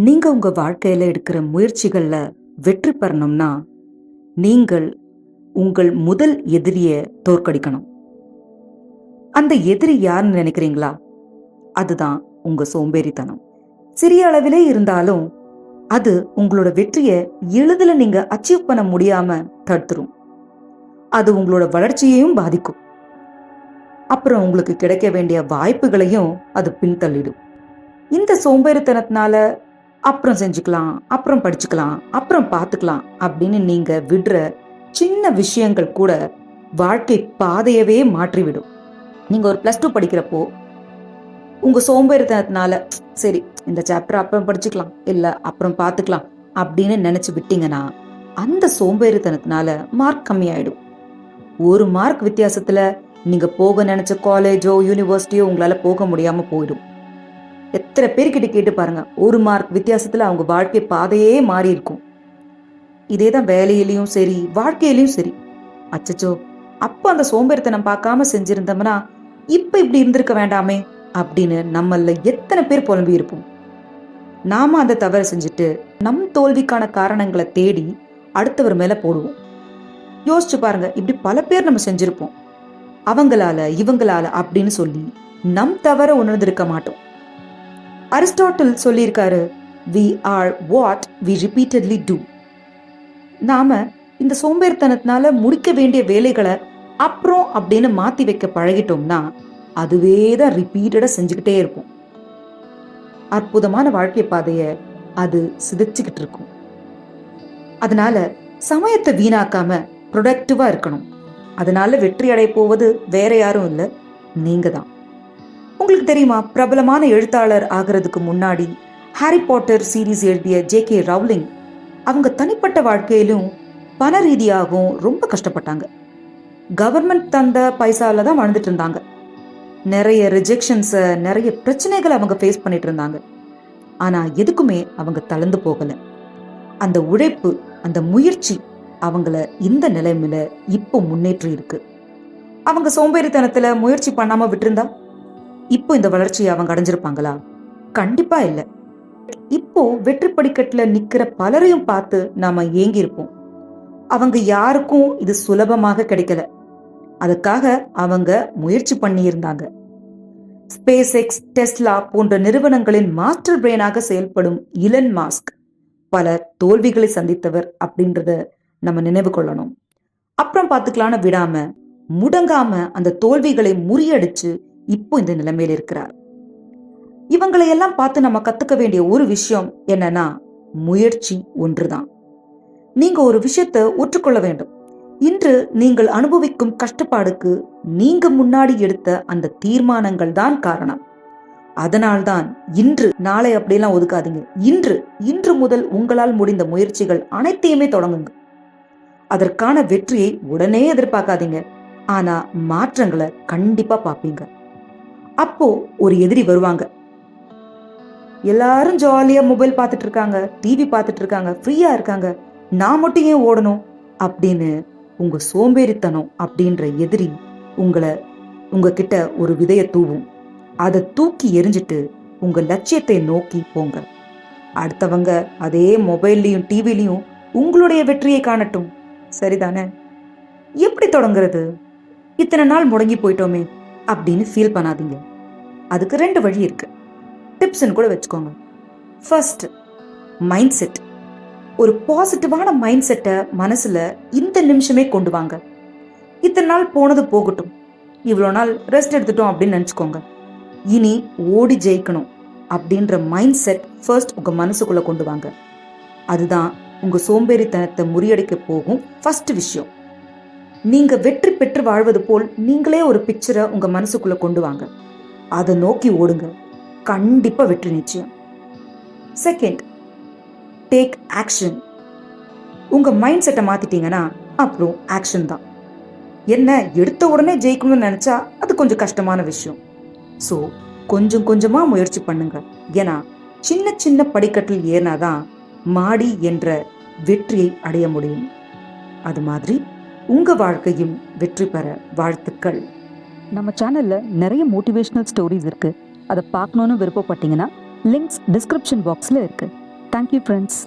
நீங்க உங்க வாழ்க்கையில எடுக்கிற முயற்சிகள்ல வெற்றி பெறணும்னா நீங்கள் உங்கள் முதல் எதிரிய தோற்கடிக்கணும். அந்த எதிரி யாருன்னு நினைக்கிறீங்களா? அதுதான் உங்க சோம்பேறித்தனம். சிறிய அளவிலே இருந்தாலும் அது உங்களோட வெற்றியை எளிதில் நீங்க அச்சீவ் பண்ண முடியாம தடுத்துரும். அது உங்களோட வளர்ச்சியையும் பாதிக்கும். அப்புறம் உங்களுக்கு கிடைக்க வேண்டிய வாய்ப்புகளையும் அது பின்தள்ளிடும். இந்த சோம்பேறித்தனத்தினால அப்புறம் செஞ்சுக்கலாம் அப்புறம் படிச்சுக்கலாம் அப்புறம் பார்த்துக்கலாம் அப்படின்னு நீங்க விடுற சின்ன விஷயங்கள் கூட வாழ்க்கை பாதையவே மாற்றிவிடும். நீங்க ஒரு ப்ளஸ் டூ படிக்கிறப்போ உங்க சோம்பேறித்தனத்தினால சரி இந்த சாப்டர் அப்புறம் படிச்சுக்கலாம் இல்ல அப்புறம் பார்த்துக்கலாம் அப்படின்னு நினைச்சு விட்டீங்கன்னா அந்த சோம்பேறித்தனத்தினால மார்க் கம்மியாயிடும். ஒரு மார்க் வித்தியாசத்துல நீங்க போக நினைச்ச காலேஜோ யூனிவர்சிட்டியோ உங்களால போக முடியாம போயிடும். எத்தனை பேர்கிட்ட கேட்டு பாருங்க. ஒரு மார்க் வித்தியாசத்துல அவங்க வாழ்க்கை பாதையே மாறி இருக்கும். இதே தான் வேலையிலையும் சரி வாழ்க்கையிலையும் சரி. அச்சச்சோ அப்போ அந்த சோம்பேறித்தனம் பார்க்காம செஞ்சிருந்தோம்னா இப்ப இப்படி இருந்திருக்க வேண்டாமே அப்படின்னு நம்மள எத்தனை பேர் புலம்பி இருப்போம். நாம அந்த தவறை செஞ்சுட்டு நம் தோல்விக்கான காரணங்களை தேடி அடுத்தவர் மேல போடுவோம். யோசிச்சு பாருங்க இப்படி பல பேர் நம்ம செஞ்சிருப்போம். அவங்களால இவங்களால அப்படின்னு சொல்லி நம் தவற உணர்ந்திருக்க மாட்டோம். அரிஸ்டாட்டில் சொல்லியிருக்காரு we are what we repeatedly do நாம இந்த சோம்பேறித்தனத்தினால முடிக்க வேண்டிய வேலைகளை அப்புறம் அப்படின்னு மாத்தி வைக்க பழகிட்டோம்னா அதுவே தான் ரிப்பீட்டடா செஞ்சுக்கிட்டே இருப்போம் அற்புதமான வாழ்க்கை பாதைய அது சிதைச்சுக்கிட்டு இருக்கும். அதனால சமயத்தை வீணாக்காம ப்ரொடக்டிவா இருக்கணும். அதனால வெற்றி அடைய போவது வேற யாரும் இல்லை நீங்க தான். உங்களுக்கு தெரியுமா? பிரபலமான எழுத்தாளர் ஆகிறதுக்கு முன்னாடி ஹாரி பாட்டர் சீரீஸ் எழுதிய ஜே கே ரவுலிங் அவங்க தனிப்பட்ட வாழ்க்கையிலும் பண ரீதியாகவும் ரொம்ப கஷ்டப்பட்டாங்க. கவர்மெண்ட் தந்த பைசால தான் வாழ்ந்துட்டு இருந்தாங்க. நிறைய ரிஜெக்ஷன்ஸை நிறைய பிரச்சனைகளை அவங்க ஃபேஸ் பண்ணிட்டு இருந்தாங்க. ஆனா எதுக்குமே அவங்க தளர்ந்து போகல. அந்த உழைப்பு அந்த முயற்சி அவங்கள இந்த நிலைமையில இப்போ முன்னேற்றி இருக்கு. அவங்க சோம்பேறித்தனத்துல முயற்சி பண்ணாம விட்டுருந்தா இப்போ இந்த வளர்ச்சியை அவங்க அடைஞ்சிருப்பாங்களா? கண்டிப்பா இல்லை. இப்போ வெற்றி படிக்கட்டுல நிக்கிற பலரையும் பார்த்து நாம ஏங்கி இருப்போம் அவங்க யாருக்கும் இது சுலபமாக கிடைக்கல. அதுக்காக அவங்க முயற்சி பண்ணியிருந்தாங்க. ஸ்பேஸ் எக்ஸ் டெஸ்லா போன்ற நிறுவனங்களின் மாஸ்டர் பிரெயினாக செயல்படும் இலன் மாஸ்க் பல தோல்விகளை சந்தித்தவர் அப்படின்றத நம்ம நினைவு கொள்ளணும். அப்புறம் பார்த்துக்கலான்னு விடாம முடங்காம அந்த தோல்விகளை முறியடிச்சு இப்போ இந்த நிலைமையில் இருக்கிறார். இவங்களை எல்லாம் பார்த்து நம்ம கத்துக்க வேண்டிய ஒரு விஷயம் என்னன்னா முயற்சி ஒன்றுதான். நீங்க ஒரு விஷயத்தை ஒற்றுக்கொள்ள வேண்டும். இன்று நீங்கள் அனுபவிக்கும் கஷ்டப்பாடுக்கு நீங்க முன்னாடி எடுத்த அந்த தீர்மானங்கள் தான் காரணம். அதனால்தான் இன்று நாளை அப்படியெல்லாம் ஒதுக்காதீங்க. இன்று இன்று முதல் உங்களால் முடிந்த முயற்சிகள் அனைத்தையுமே தொடங்குங்க. அதற்கான வெற்றியை உடனே எதிர்பார்க்காதீங்க. ஆனா மாற்றங்களை கண்டிப்பா பார்ப்பீங்க. அப்போ ஒரு எதிரி வருவாங்க. எல்லாரும் ஜாலியா மொபைல் பார்த்துட்டு இருக்காங்க டிவி பார்த்துட்டு இருக்காங்க. ஃப்ரீயா இருக்காங்க நான் மட்டும் ஏன் ஓடணும்? அப்படின்னு உங்க சோம்பேறித்தனம் அப்படின்ற எதிரி உங்களை உங்ககிட்ட ஒரு விதைய தூவும். அதை தூக்கி எரிஞ்சிட்டு உங்க லட்சியத்தை நோக்கி போங்க. அடுத்தவங்க அதே மொபைல்லையும் டிவிலையும் உங்களுடைய வெற்றியை காணட்டும். சரிதானே? எப்படி தொடங்குறது? இத்தனை நாள் முடங்கி போயிட்டோமே. அப்படின்னு ஃபீல் பண்ணாதீங்க. அதுக்கு ரெண்டு வழி இருக்கு. டிப்ஸ்ன்னு கூட வச்சுக்கோங்க. ஃபர்ஸ்ட் மைண்ட் செட் ஒரு பாசிட்டிவான மைண்ட் செட்டை மனசுல இந்த நிமிஷமே கொண்டு வாங்க. இத்தனை நாள் போனது போகட்டும். இவ்வளோ நாள் ரெஸ்ட் எடுத்துட்டோம் அப்படின்னு நினச்சிக்கோங்க. இனி ஓடி ஜெயிக்கணும் அப்படின்ற மைண்ட் செட் ஃபர்ஸ்ட் உங்கள் மனசுக்குள்ளே கொண்டு வாங்க. அதுதான் உங்கள் சோம்பேறித்தனத்தை முறியடிக்க போகும் ஃபர்ஸ்ட் விஷயம். நீங்க வெற்றி பெற்று வாழ்வது போல் நீங்களே ஒரு பிக்சரை உங்க மனசுக்குள்ள கொண்டு வாங்க. அதை நோக்கி ஓடுங்க. கண்டிப்பா வெற்றி நிச்சயம். செகண்ட் டேக் ஆக்ஷன் உங்க மைண்ட் செட்டை மாத்திட்டீங்கன்னா அப்புறம் ஆக்ஷன் தான். என்ன எடுத்த உடனே ஜெயிக்கணும்னு நினைச்சா அது கொஞ்சம் கஷ்டமான விஷயம். ஸோ கொஞ்சம் கொஞ்சமா முயற்சி பண்ணுங்க. ஏன்னா சின்ன சின்ன படிக்கட்டில் ஏறினாதான் மாடி என்ற வெற்றியை அடைய முடியும். அது மாதிரி உங்க வாழ்க்கையும் வெற்றி பெற வாழ்த்துக்கள். நம்ம சேனல்ல நிறைய மோட்டிவேஷனல் ஸ்டோரிஸ் இருக்கு. அதை பார்க்கணுன்னு விருப்பப்பட்டீங்கன்னா லிங்க்ஸ் டிஸ்கிரிப்ஷன் பாக்ஸ்ல இருக்கு. Thank you friends